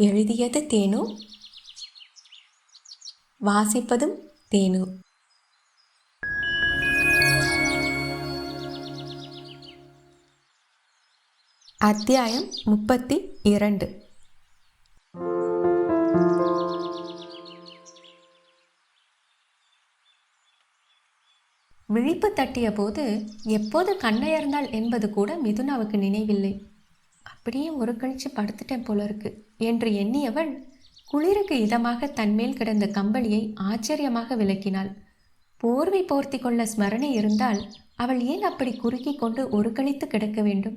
எழுதியது தேனு. வாசிப்பதும் தேனு. அத்தியாயம் முப்பத்தி இரண்டு. விழிப்பு தட்டிய போது எப்போது கண்ணையர்ந்தாள் என்பது கூட மிதுனாவுக்கு நினைவில்லை. அப்படியே ஒரு கழிச்சு படுத்துட்டேன் போல இருக்கு என்று எண்ணியவள் குளிருக்கு இதமாக தன்மேல் கிடந்த கம்பளியை ஆச்சரியமாக விளக்கினாள். போர்வை போர்த்தி கொள்ள ஸ்மரணை இருந்தால் அவள் ஏன் அப்படி குறுக்கி கொண்டு ஒரு கழித்து கிடக்க வேண்டும்?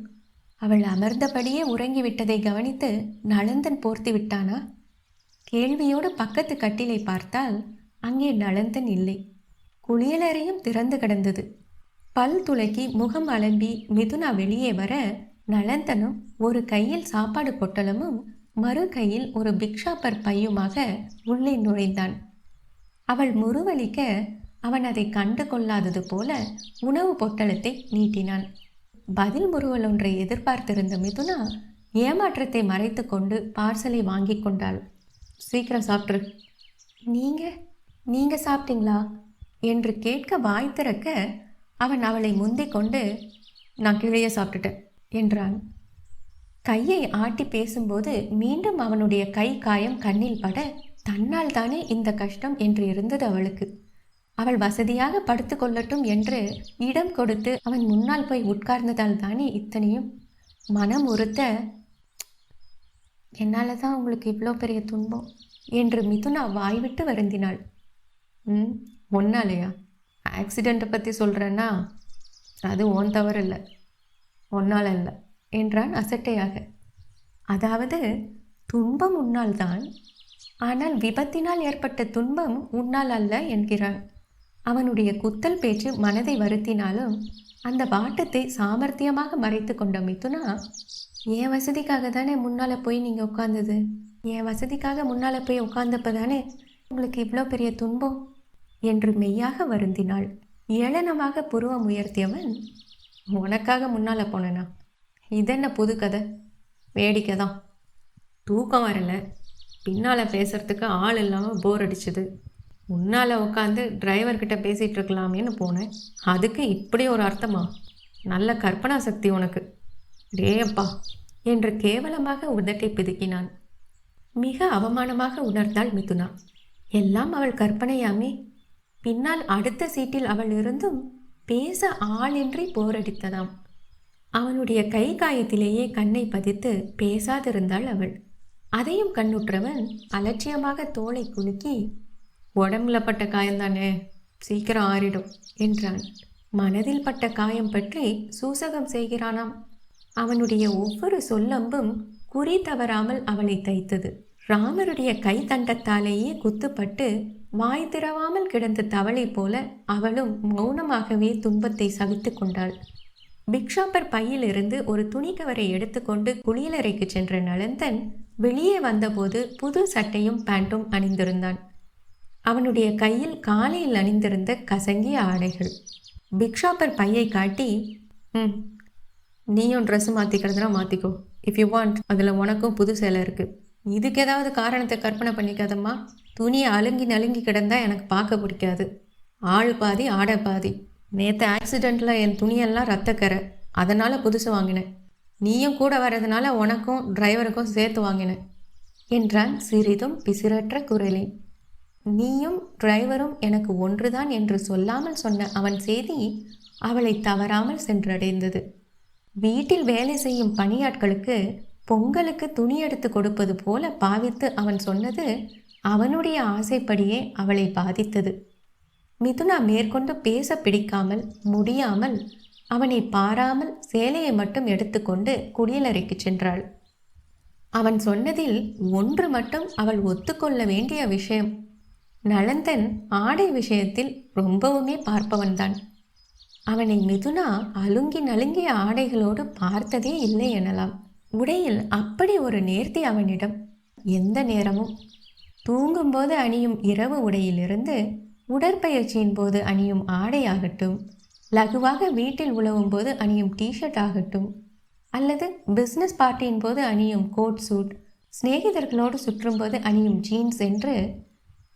அவள் அமர்ந்தபடியே உறங்கிவிட்டதை கவனித்து நளந்தன் போர்த்தி விட்டானா? கேள்வியோடு பக்கத்து கட்டிலை பார்த்தால் அங்கே நளந்தன் இல்லை. குளியலறையும் திறந்து கிடந்தது. பல் துளக்கி முகம் அலம்பி மிதுனா வெளியே வர நளந்தனும் ஒரு கையில் சாப்பாடு பொட்டலமும் மறு கையில் ஒரு பிக்ஷாப்பர் பையுமாக உள்ளே நுழைந்தான். அவள் முறுவலிக்க அவன் அதை கண்டு கொள்ளாதது போல உணவு பொட்டலத்தை நீட்டினான். பதில் முறுவல் ஒன்றை எதிர்பார்த்திருந்த மிதுனா ஏமாற்றத்தை மறைத்து கொண்டு பார்சலை வாங்கி கொண்டாள். சீக்கிரம் சாப்பிட்ரு நீங்கள் நீங்கள் சாப்பிட்டீங்களா? என்று கேட்க வாய் திறக்க அவன் அவளை முந்திக் கொண்டு நான் கீழே சாப்பிட்டுட்டேன் என்றான். கையை ஆட்டி பேசும்போது மீண்டும் அவனுடைய கை காயம் கண்ணில் பட தன்னால் தானே இந்த கஷ்டம் என்று இருந்தது அவளுக்கு. அவள் வசதியாக படுத்து கொள்ளட்டும் என்று இடம் கொடுத்து அவன் முன்னால் போய் உட்கார்ந்ததால் தானே இத்தனையும் மனம் உறுத்த என்னால் தான் உங்களுக்கு இவ்வளோ பெரிய துன்பம்? என்று மிதுனா வாய்விட்டு வருந்தினாள். ம் ஒன்னாலையா ஆக்சிடெண்ட்டை பற்றி சொல்கிறேன்னா அது ஓன் தவறு இல்லை. ஒன்னால் இல்லை. என்றான் அசட்டையாக. அதாவது துன்பம் உன்னால் தான் ஆனால் விபத்தினால் ஏற்பட்ட துன்பம் உன்னால் அல்ல என்கிறான் அவனுடைய குத்தல் பேச்சு மனதை வருத்தினாலும் அந்த வாட்டத்தை சாமர்த்தியமாக மறைத்து கொண்ட மிதுனா என் வசதிக்காக தானே முன்னால் போய் நீங்கள் உட்காந்தது என் வசதிக்காக முன்னால் போய் உட்காந்தப்ப தானே உங்களுக்கு இவ்வளோ பெரிய துன்பம்? என்று மெய்யாக வருந்தினாள். ஏளனமாக புருவம் உயர்த்தியவன் உனக்காக முன்னால் போனேனா? இதென்ன புது கதை? வேடிக்கை தான். தூக்கம் வரல. பின்னால் பேசுகிறதுக்கு ஆள் இல்லாமல் போர் அடிச்சுது. முன்னால் உட்காந்து டிரைவர்கிட்ட பேசிகிட்டு இருக்கலாமேன்னு போனேன். அதுக்கு இப்படி ஒரு அர்த்தமா? நல்ல கற்பனா சக்தி உனக்கு. டேப்பா என்று கேவலமாக உதட்டை பிதுக்கினான். மிக அவமானமாக உணர்ந்தாள் மிதுனா. எல்லாம் அவள் கற்பனையாமே. பின்னால் அடுத்த சீட்டில் அவள் இருந்தும் பேச ஆளின்றி போரடித்ததாம் அவனுடைய கை காயத்திலேயே கண்ணை பதித்து பேசாதிருந்தாள் அவள். அதையும் கண்ணுற்றவன் அலட்சியமாக தோலை குலுக்கி உடம்புல பட்ட காயம்தானே? சீக்கிரம் ஆறிடும் என்றான். மனதில் பட்ட காயம் பற்றி சூசகம் செய்கிறானாம். அவனுடைய ஒவ்வொரு சொல்லம்பும் குறி தவறாமல் அவளை தைத்தது. ராமருடைய கை தண்டத்தாலேயே குத்துப்பட்டு வாய் திறவாமல் கிடந்த தவளை போல அவளும் மௌனமாகவே துன்பத்தை சவித்து கொண்டாள். பிக்ஷாப்பர் பையிலிருந்து ஒரு துணிக்கவரை எடுத்துக்கொண்டு குளியலறைக்கு சென்ற நலந்தன் வெளியே வந்தபோது புது சட்டையும் பேண்ட்டும் அணிந்திருந்தான். அவனுடைய கையில் காலையில் அணிந்திருந்த கசங்கிய ஆடைகள். பிக்ஷாப்பர் பையை காட்டி ம் நீயும் ட்ரெஸ் மாற்றிக்கிறதுனா மாற்றிக்கோ இஃப் யூ வாண்ட் அதில் உனக்கும் புது சேலை இருக்குது இதுக்கு ஏதாவது காரணத்தை கற்பனை பண்ணிக்காதம்மா. துணியை அலுங்கி நலுங்கி கிடந்தால் எனக்கு பார்க்க பிடிக்காது. ஆள் பாதி ஆடை பாதி. நேற்று ஆக்சிடெண்ட்டில் என் துணியெல்லாம் ரத்தக்கரை. அதனால் புதுசு வாங்கினேன். நீயும் கூட வர்றதுனால உனக்கும் டிரைவருக்கும் சேர்த்து வாங்கினேன். என்றான் சிறிதும் பிசிரற்ற குரலில் நீயும் டிரைவரும் எனக்கு ஒன்றுதான் என்று சொல்லாமல் சொன்ன அவன் செய்தி அவளை தவறாமல் சென்றடைந்தது. வீட்டில் வேலை செய்யும் பணியாட்களுக்கு பொங்கலுக்கு துணி எடுத்து கொடுப்பது போல பாவித்து அவன் சொன்னது அவனுடைய ஆசைப்படியே அவளை பாதித்தது. மிதுனா மேற்கொண்டு பேச பிடிக்காமல் முடியாமல் அவனை பாராமல் சேலையை மட்டும் எடுத்துக்கொண்டு குடியலறைக்கு சென்றாள். அவன் சொன்னதில் ஒன்று மட்டும் அவள் ஒத்துக்கொள்ள வேண்டிய விஷயம். நலந்தன் ஆடை விஷயத்தில் ரொம்பவுமே பார்ப்பவன்தான். அவனை மிதுனா அலுங்கி நலுங்கிய ஆடைகளோடு பார்த்ததே இல்லை எனலாம். உடையில் அப்படி ஒரு நேர்த்தி அவனிடம் எந்த நேரமும்? தூங்கும்போது அணியும் இரவு உடையிலிருந்து உடற்பயிற்சியின் போது அணியும் ஆடையாகட்டும் லகுவாக வீட்டில் உழவும் போது அணியும் டிஷர்ட் ஆகட்டும் அல்லது பிஸ்னஸ் பார்ட்டியின் போது அணியும் கோட் சூட் சிநேகிதர்களோடு சுற்றும்போது அணியும் ஜீன்ஸ் என்று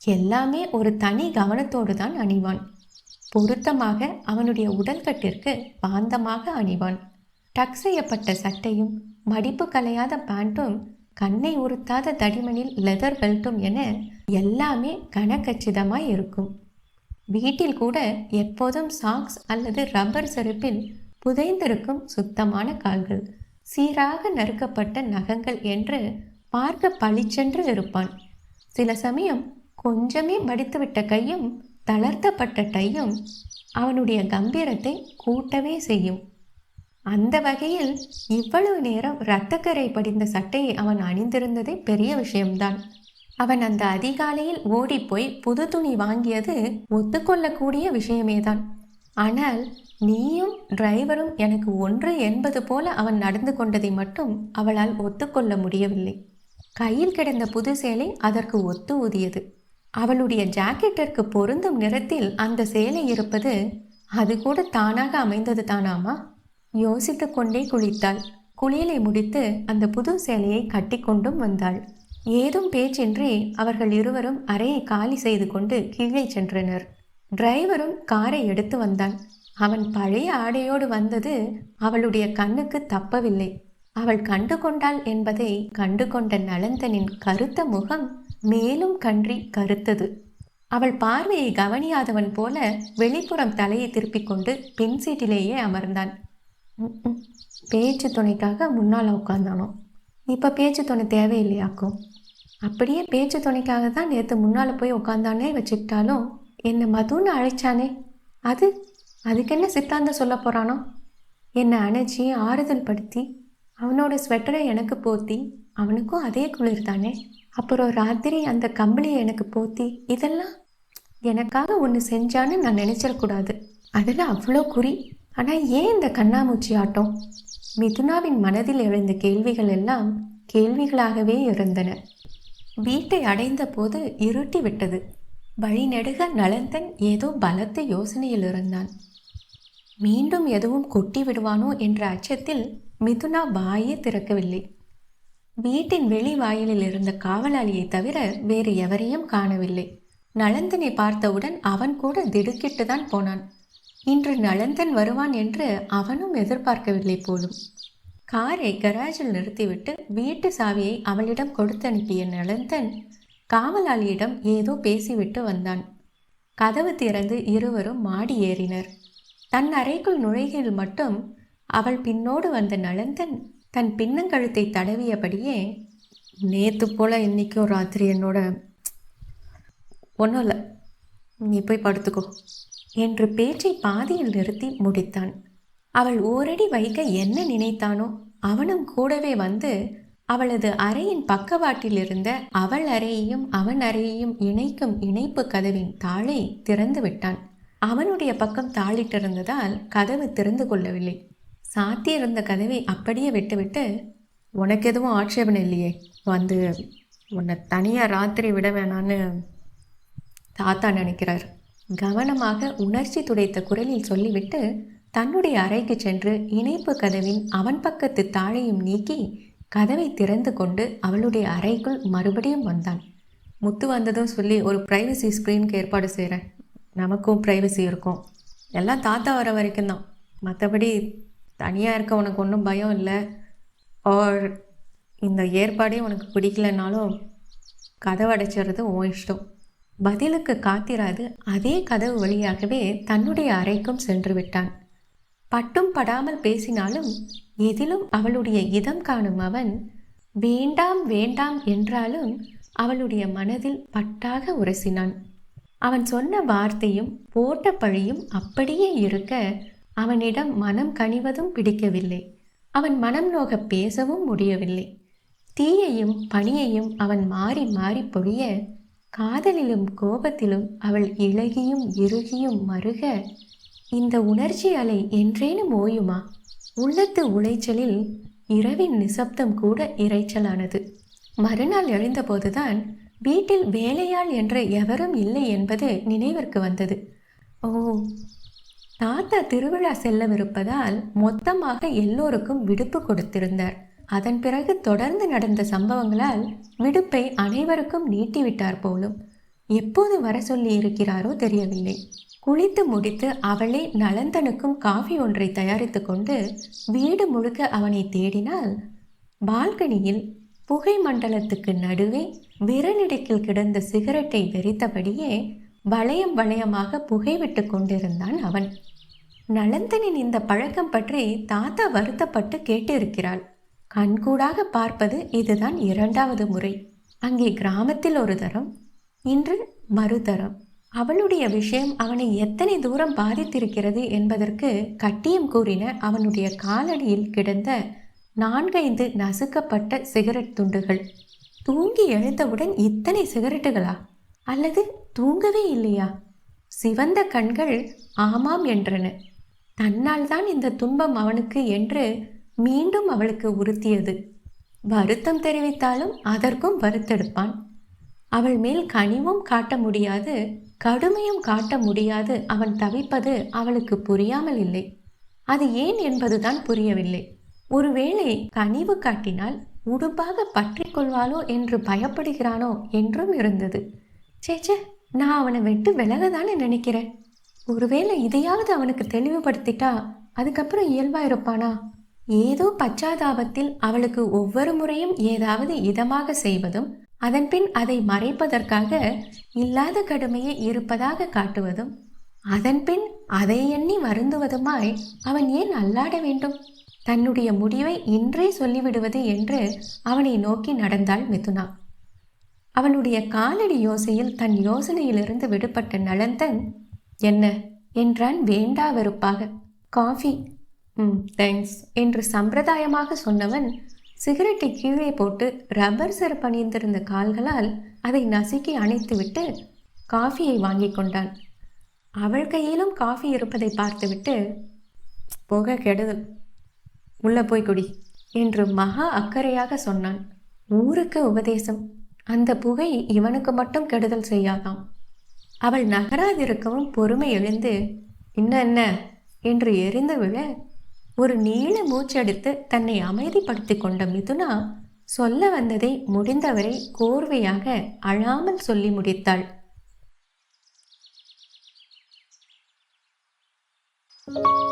எல்லாமே ஒரு தனி கவனத்தோடு தான் அணிவான் பொருத்தமாக அவனுடைய உடல்கட்டிற்கு பாந்தமாக அணிவான் டக் செய்யப்பட்ட சட்டையும் மடிப்பு கலையாத பேண்ட்டும் கண்ணை உறுத்தாத தடிமனில் லெதர் பெல்ட்டும் என எல்லாமே கனக்கச்சிதமாய் இருக்கும். வீட்டில் கூட எப்போதும் சாக்ஸ் அல்லது ரப்பர் செருப்பில் புதைந்திருக்கும் சுத்தமான கால்கள். சீராக நறுக்கப்பட்ட நகங்கள் என்று பார்க்க பளிச்சென்று இருப்பான். சில சமயம் கொஞ்சமே மடித்துவிட்ட கையும் தளர்த்தப்பட்ட டையும் அவனுடைய கம்பீரத்தை கூட்டவே செய்யும். அந்த வகையில் இவ்வளவு நேரம் இரத்தக்கரை படிந்த சட்டையை அவன் அணிந்திருந்ததே பெரிய விஷயம்தான். அவன் அந்த அதிகாலையில் ஓடிப்போய் புது துணி வாங்கியது ஒத்துக்கொள்ளக்கூடிய விஷயமேதான். ஆனால் நீயும் டிரைவரும் எனக்கு ஒன்று என்பது போல அவன் நடந்து கொண்டதை மட்டும் அவளால் ஒத்துக்கொள்ள முடியவில்லை. கையில் கிடந்த புது சேலை அதற்கு ஒத்து ஊதியது. அவளுடைய ஜாக்கெட்டிற்கு பொருந்தும் நிறத்தில் அந்த சேலை இருப்பது அது கூட தானாக அமைந்தது தானாமா? யோசித்து கொண்டே குளித்தாள். குளியலை முடித்து அந்த புது சேலையை கட்டிக்கொண்டும் வந்தாள். ஏதும் பேச்சின்றி அவர்கள் இருவரும் அறையை காலி செய்து கொண்டு கீழே சென்றனர். டிரைவரும் காரை எடுத்து வந்தான். அவன் பழைய ஆடையோடு வந்தது அவளுடைய கண்ணுக்கு தப்பவில்லை. அவள் கண்டு கொண்டாள் என்பதை கண்டு கொண்ட நலந்தனின் கருத்த முகம் மேலும் கன்றி கருத்தது. அவள் பார்வையை கவனியாதவன் போல வெளிப்புறம் தலையை திருப்பிக் கொண்டு பின் சீட்டிலேயே அமர்ந்தான். பேச்சு துணைக்காக முன்னால் உட்காந்தானோ இப்போ பேச்சு துணை தேவையில்லையாக்கும்? அப்படியே பேச்சு துணைக்காக தான் நேற்று முன்னால் போய் உட்காந்தானே வச்சுக்கிட்டாலும் என்னை மதுன்னு அழைச்சானே? அது அதுக்கு என்ன சித்தாந்தம் சொல்ல போகிறானோ என்னை அணைச்சி ஆறுதல் படுத்தி அவனோட ஸ்வெட்டரை எனக்கு போத்தி அவனுக்கும் அதே குளிர் தானே? அப்புறம் ராத்திரி அந்த கம்பளியை எனக்கு போத்தி இதெல்லாம் எனக்காக ஒன்று செஞ்சான்னு நான் நினச்சிடக்கூடாது அதில் அவ்வளோ குறி ஆனால் ஏன் இந்த கண்ணாமூச்சி ஆட்டம்? மிதுனாவின் மனதில் எழுந்த கேள்விகள் எல்லாம் கேள்விகளாகவே இருந்தன. வீட்டை அடைந்த போது இருட்டி விட்டது. வழிநெடுக நலந்தன் ஏதோ பலத்த யோசனையில் இருந்தான். மீண்டும் எதுவும் கொட்டி விடுவானோ என்ற அச்சத்தில் மிதுனா வாயே திறக்கவில்லை. வீட்டின் வெளி வாயிலில் இருந்த காவலாளியை தவிர வேறு எவரையும் காணவில்லை. நலந்தனை பார்த்தவுடன் அவன் கூட திடுக்கிட்டு தான் போனான். இன்று நலந்தன் வருவான் என்று அவனும் எதிர்பார்க்கவில்லை போலும். காரை கராஜில் நிறுத்திவிட்டு வீட்டு சாவியை அவளிடம் கொடுத்து அனுப்பிய நலந்தன் காவலாளியிடம் ஏதோ பேசிவிட்டு வந்தான். கதவு திறந்து இருவரும் மாடி ஏறினர். தன் அறைக்குள் நுழைகையில் மட்டும் அவள் பின்னோடு வந்த நலந்தன் தன் பின்னங்கழுத்தை தடவியபடியே நேத்து போல இன்னைக்கும் ராத்திரி என்னோட ஒன்றும் இல்லை. நீ போய் படுத்துக்கோ. என்று பேச்சை பாதியில் நிறுத்தி முடித்தான். அவள் ஓரடி வைக்க என்ன நினைத்தானோ அவனும் கூடவே வந்து அவளது அறையின் பக்கவாட்டில் இருந்த அவள் அறையையும் அவன் அறையையும் இணைக்கும் இணைப்பு கதவின் தாளை திறந்து விட்டான். அவனுடைய பக்கம் தாளிட்டிருந்ததால் கதவு திறந்து கொள்ளவில்லை. சாத்தியிருந்த கதவை அப்படியே விட்டுவிட்டு உனக்கு எதுவும் ஆட்சேபனை இல்லையே வந்து உன்னை தனியாக ராத்திரி விட வேணான்னு தாத்தா நினைக்கிறார். கவனமாக உணர்ச்சி துடைத்த குரலில் சொல்லிவிட்டு தன்னுடைய அறைக்கு சென்று இணைப்பு கதவின் அவன் பக்கத்து தாழையும் நீக்கி கதவை திறந்து கொண்டு அவளுடைய அறைக்குள் மறுபடியும் வந்தான். முத்து வந்ததும் சொல்லி ஒரு ப்ரைவசி ஸ்க்ரீனுக்கு ஏற்பாடு செய்கிறேன் நமக்கும் ப்ரைவசி இருக்கும். எல்லாம் தாத்தா வர வரைக்கும் தான். மற்றபடி தனியாக இருக்க உனக்கு ஒன்றும் பயம் இல்லை. ஆர் இந்த ஏற்பாடே உனக்கு பிடிக்கலனாலும் கதவடைச்சிடுறது உன் இஷ்டம். பதிலுக்கு காத்திராது அதே கதவு வழியாகவே தன்னுடைய அறைக்கும் சென்று விட்டான். பட்டும் படாமல் பேசினாலும் எதிலும் அவளுடைய இதம் காணும் அவன் வேண்டாம் வேண்டாம் என்றாலும் அவளுடைய மனதில் பட்டாக உரசினான். அவன் சொன்ன வார்த்தையும் போட்ட பழியும் அப்படியே இருக்க அவனிடம் மனம் கனிவதும் பிடிக்கவில்லை. அவன் மனம் நோக பேசவும் முடியவில்லை. தீயையும் பனியையும் அவன் மாறி மாறி பொழிய காதலிலும் கோபத்திலும் அவள் இழகியும் இறுகியும் மருக இந்த உணர்ச்சி அலை என்றேனும் ஓயுமா? உள்ளத்து உளைச்சலில் இரவின் நிசப்தம் கூட இரைச்சலானது. மறுநாள் எழுந்தபோதுதான் வீட்டில் வேலையாள் என்ற எவரும் இல்லை என்பது நினைவிற்கு வந்தது. ஓ! தாத்தா திருவிழா செல்லவிருப்பதால் மொத்தமாக எல்லோருக்கும் விடுப்பு கொடுத்திருந்தார். அதன் பிறகு தொடர்ந்து நடந்த சம்பவங்களால் விடுப்பை அனைவருக்கும் நீட்டிவிட்டார் போலும். எப்போது வர சொல்லி இருக்கிறாரோ தெரியவில்லை. குளித்து முடித்து அவளே நலந்தனுக்கும் காஃபி ஒன்றை தயாரித்து கொண்டு வீடு முழுக்க அவனை தேடினால் பால்கனியில் புகை மண்டலத்துக்கு நடுவே விரலிடுக்கில் கிடந்த சிகரெட்டை வெறித்தபடியே வளையம் வளையமாக புகைவிட்டு கொண்டிருந்தான் அவன். நலந்தனின் இந்த பழக்கம் பற்றி தாத்தா வருத்தப்பட்டு கேட்டிருக்கிறாள். கண்கூடாக பார்ப்பது இதுதான் இரண்டாவது முறை. அங்கே கிராமத்தில் ஒரு தரம் இன்று மறுதரம் அவளுடைய விஷயம் அவனை எத்தனை தூரம் பாதித்திருக்கிறது என்பதற்கு கட்டியம் கூறின அவனுடைய காலடியில் கிடந்த நான்கைந்து நசுக்கப்பட்ட சிகரெட் துண்டுகள். தூங்கி எழுந்தவுடன் இத்தனை சிகரெட்டுகளா? அல்லது தூங்கவே இல்லையா? சிவந்த கண்கள் ஆமாம் என்றன. தன்னால் தான் இந்த துன்பம் அவனுக்கு என்று மீண்டும் அவளுக்கு உறுத்தியது. வருத்தம் தெரிவித்தாலும் அதற்கும் வருத்தெடுப்பான். அவள் மேல் கனிவும் காட்ட முடியாது கடுமையும் காட்ட முடியாது அவன் தவிப்பது அவளுக்கு புரியாமல் இல்லை. அது ஏன் என்பதுதான் புரியவில்லை. ஒருவேளை கனிவு காட்டினால் உடுப்பாக பற்றி கொள்வாளோ என்று பயப்படுகிறானோ என்றும் இருந்தது. சேச்சே நான் அவனை விட்டு விலகதானே நினைக்கிறேன். ஒருவேளை இதையாவது அவனுக்கு தெளிவுபடுத்திட்டா அதுக்கப்புறம் இயல்பா இருப்பானா? ஏதோ பச்சாதாபத்தில் அவளுக்கு ஒவ்வொரு முறையும் ஏதாவது இதமாக செய்வதும் அதன்பின் அதை மறைப்பதற்காக இல்லாத கடுமையை இருப்பதாக காட்டுவதும் அதன்பின் அதை எண்ணி வருந்துவதுமாய் அவன் ஏன் அல்லாட வேண்டும்? தன்னுடைய முடிவை இன்றே சொல்லிவிடுவது என்று அவனை நோக்கி நடந்தாள் மிதுனா. அவளுடைய காலடி யோசையில் தன் யோசனையிலிருந்து விடுபட்ட நலந்தன் என்ன? என்றான் வேண்டா வெறுப்பாக காஃபி. ம் தேங்க்ஸ் என்று சம்பிரதாயமாக சொன்னவன் சிகரெட்டை கீழே போட்டு ரப்பர் செருப்பணிந்திருந்த கால்களால் அதை நசுக்கி அணைத்துவிட்டு காஃபியை வாங்கி கொண்டான். அவள் கையிலும் காஃபி இருப்பதை பார்த்துவிட்டு போக கெடுதல். உள்ளே போய் குடி என்று மகா அக்கறையாக சொன்னான். ஊருக்கு உபதேசம். அந்த புகை இவனுக்கு மட்டும் கெடுதல் செய்யாதாம். அவள் நகராதிருக்கவும் பொறுமை எழுந்து என்ன என்ன? என்று எரிந்து விழ ஒரு நீள மூச்செடுத்து தன்னை அமைதிப்படுத்தி கொண்ட மிதுனா சொல்ல வந்ததை முடிந்தவரை கோர்வையாக அழாமல் சொல்லி முடித்தாள். thank you